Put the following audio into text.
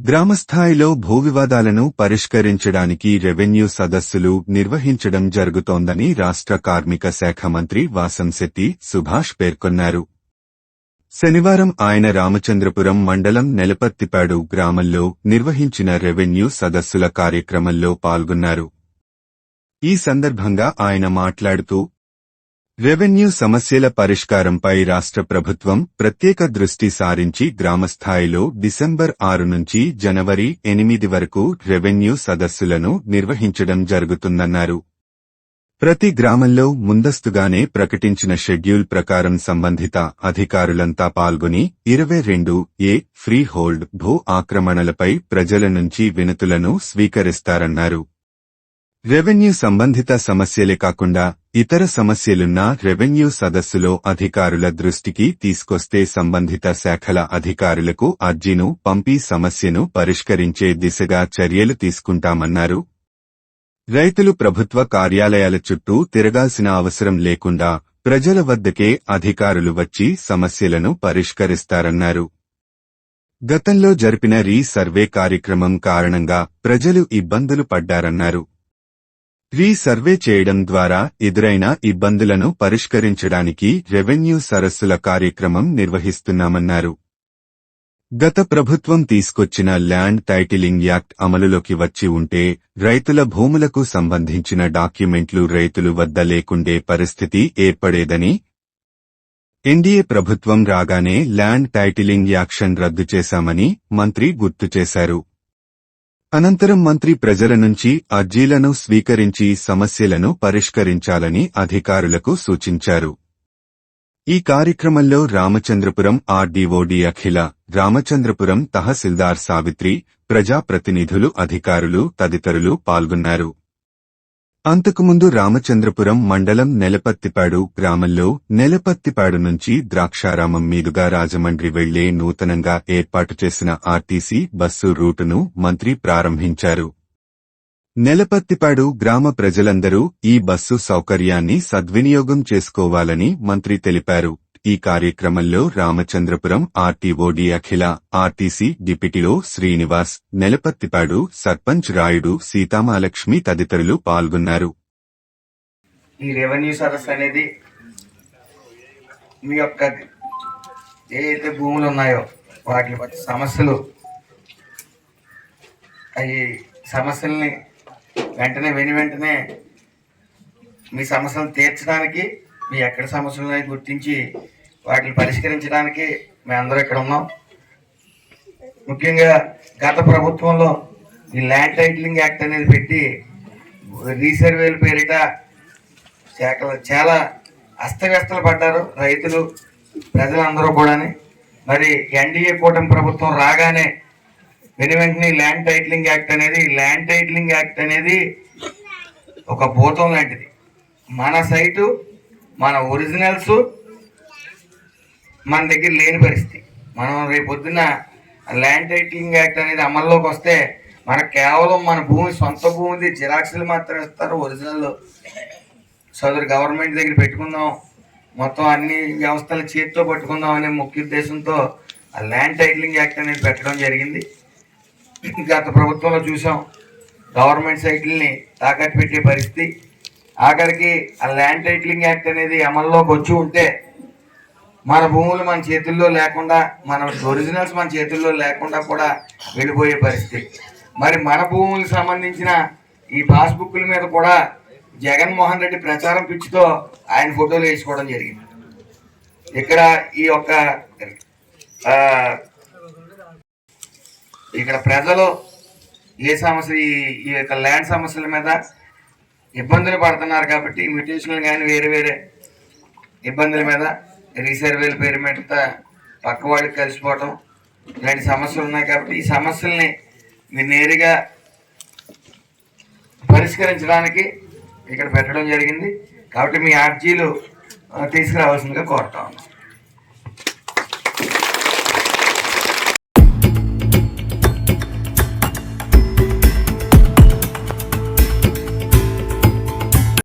గ్రామస్థాయిలో భూ వివాదాలను పరిష్కరించడానికి రెవెన్యూ సదస్సులు నిర్వహించడం జరుగుతోందని రాష్ట్ర కార్మిక శాఖ మంత్రి వాసంశెట్టి సుభాష్ పేర్కొన్నారు. శనివారం ఆయన రామచంద్రపురం మండలం నెలపత్తిపాడు గ్రామంలో నిర్వహించిన రెవెన్యూ సదస్సుల కార్యక్రమంలో పాల్గొన్నారు. ఈ సందర్భంగా ఆయన మాట్లాడుతూ రెవెన్యూ సమస్యల పరిష్కారంపై రాష్ట్ర ప్రభుత్వం ప్రత్యేక దృష్టి సారించి గ్రామస్థాయిలో డిసెంబర్ ఆరు నుంచి జనవరి ఎనిమిది వరకు రెవెన్యూ సదస్సులను నిర్వహించడం జరుగుతుందన్నారు. ప్రతి గ్రామంలో ముందస్తుగానే ప్రకటించిన షెడ్యూల్ ప్రకారం సంబంధిత అధికారులంతా పాల్గొని ఇరవై రెండు ఏ ఫ్రీ హోల్డ్ భూ ఆక్రమణలపై ప్రజల నుంచి వినతులను స్వీకరిస్తారన్నారు. రెవెన్యూ సంబంధిత సమస్యలే కాకుండా ఇతర సమస్యలున్న రెవెన్యూ సదస్సులో అధికారుల దృష్టికి తీసుకొస్తే సంబంధిత శాఖల అధికారులకు అర్జీను పంపి సమస్యను పరిష్కరించే దిశగా చర్యలు తీసుకుంటామన్నారు. రైతులు ప్రభుత్వ కార్యాలయాల చుట్టూ తిరగాల్సిన అవసరం లేకుండా ప్రజల వద్దకే అధికారులు వచ్చి సమస్యలను పరిష్కరిస్తారన్నారు. గతంలో జరిపిన రీ సర్వే కార్యక్రమం కారణంగా ప్రజలు ఇబ్బందులు పడ్డారన్నారు. రీ సర్వే చేయడం ద్వారా ఎదురైన ఇబ్బందులను పరిష్కరించడానికి రెవెన్యూ సరస్సుల కార్యక్రమం నిర్వహిస్తున్నామన్నారు. గత ప్రభుత్వం తీసుకొచ్చిన ల్యాండ్ టైటిలింగ్ యాక్ట్ అమలులోకి వచ్చి ఉంటే రైతుల భూములకు సంబంధించిన డాక్యుమెంట్లు రైతులు వద్ద లేకుండే పరిస్థితి ఏర్పడేదని ఎన్డీఏ ప్రభుత్వం రాగానే ల్యాండ్ టైటిలింగ్ యాక్షన్ రద్దు చేశామని మంత్రి గుర్తు చేశారు. అనంతరం మంత్రి ప్రజల నుంచి అర్జీలను స్వీకరించి సమస్యలను పరిష్కరించాలని అధికారులకు సూచించారు. ఈ కార్యక్రమంలో రామచంద్రపురం ఆర్డీఓడి అఖిల రామచంద్రపురం తహసీల్దార్ సావిత్రి ప్రజాప్రతినిధులు అధికారులు తదితరులు పాల్గొన్నారు. అంతకుముందు రామచంద్రపురం మండలం నెలపత్తిపాడు గ్రామంలో నెలపత్తిపాడు నుంచి ద్రాక్షారామం మీదుగా రాజమండ్రి వెళ్ళే నూతనంగా ఏర్పాటు చేసిన ఆర్టీసీ బస్సు రూటును మంత్రి ప్రారంభించారు. నెలపత్తిపాడు గ్రామ ప్రజలందరూ ఈ బస్సు సౌకర్యాన్ని సద్వినియోగం చేసుకోవాలని మంత్రి తెలిపారు. ఈ కార్యక్రమంలో రామచంద్రపురం ఆర్టీఓడి అఖిల ఆర్టీసీ డిప్యూటీలో శ్రీనివాస్ నెలపత్తిపాడు సర్పంచ్ రాయుడు సీతామాలక్ష్మి తదితరులు పాల్గొన్నారు. ఈ రెవెన్యూ సరస్సు అనేది మీ యొక్క ఏదైతే భూములు ఉన్నాయో వాటి సమస్యలు అవి సమస్యల్ని వెంటనే వెను వెంటనే మీ సమస్యలు తీర్చడానికి మీ ఎక్కడ సమస్యలు ఉన్నాయో గుర్తించి వాటిని పరిష్కరించడానికి మేము అందరూ ఇక్కడ ఉన్నాం. ముఖ్యంగా గత ప్రభుత్వంలో ఈ ల్యాండ్ టైటిలింగ్ యాక్ట్ అనేది పెట్టి రీసర్వేల పేరిట శాఖలు చాలా అస్తవ్యస్తలు పడ్డారు రైతులు ప్రజలందరూ కూడాని. మరి ఎన్డీఏ కూటమి ప్రభుత్వం రాగానే వెను వెంటనే ల్యాండ్ టైటిలింగ్ యాక్ట్ అనేది ల్యాండ్ టైటిలింగ్ యాక్ట్ అనేది ఒక భూతం లాంటిది. మన సైటు మన ఒరిజినల్స్ మన దగ్గర లేని పరిస్థితి. మనం రేపొద్దున ల్యాండ్ టైటిలింగ్ యాక్ట్ అనేది అమల్లోకి వస్తే మనకు కేవలం మన భూమి సొంత భూమిది జిరాక్స్లు మాత్రం ఇస్తారు ఒరిజినల్ సదరు గవర్నమెంట్ దగ్గర పెట్టుకుందాం మొత్తం అన్ని వ్యవస్థలు చేతితో పట్టుకుందాం అనే ముఖ్య ఉద్దేశంతో ఆ ల్యాండ్ టైటిలింగ్ యాక్ట్ అనేది పెట్టడం జరిగింది. గత ప్రభుత్వంలో చూసాం గవర్నమెంట్ సైకిల్ని తాకట్టు పెట్టే పరిస్థితి. ఆఖరికి ఆ ల్యాండ్ టైటిలింగ్ యాక్ట్ అనేది అమల్లోకి వచ్చి ఉంటే మన భూములు మన చేతుల్లో లేకుండా మన ఒరిజినల్స్ మన చేతుల్లో లేకుండా కూడా వెళ్ళిపోయే పరిస్థితి. మరి మన భూములకు సంబంధించిన ఈ పాస్బుక్ల మీద కూడా జగన్మోహన్ రెడ్డి ప్రచారం పిచ్చితో ఆయన ఫోటోలు వేసుకోవడం జరిగింది. ఇక్కడ ఈ యొక్క ఇక్కడ ప్రజలు ఏ సమస్య ఈ ఈ యొక్క ల్యాండ్ సమస్యల మీద ఇబ్బందులు పడుతున్నారు కాబట్టి మ్యూటేషన్లు కానీ వేరే వేరే ఇబ్బందుల మీద రీసర్వేల పేరు మీద పక్క వాళ్ళకి కలిసిపోవటం ఇలాంటి సమస్యలు ఉన్నాయి కాబట్టి ఈ సమస్యల్ని మీరు నేరుగా పరిష్కరించడానికి ఇక్కడ పెట్టడం జరిగింది కాబట్టి మీ అర్జీలు తీసుకురావాల్సిందిగా కోరుతా ఉన్నాం.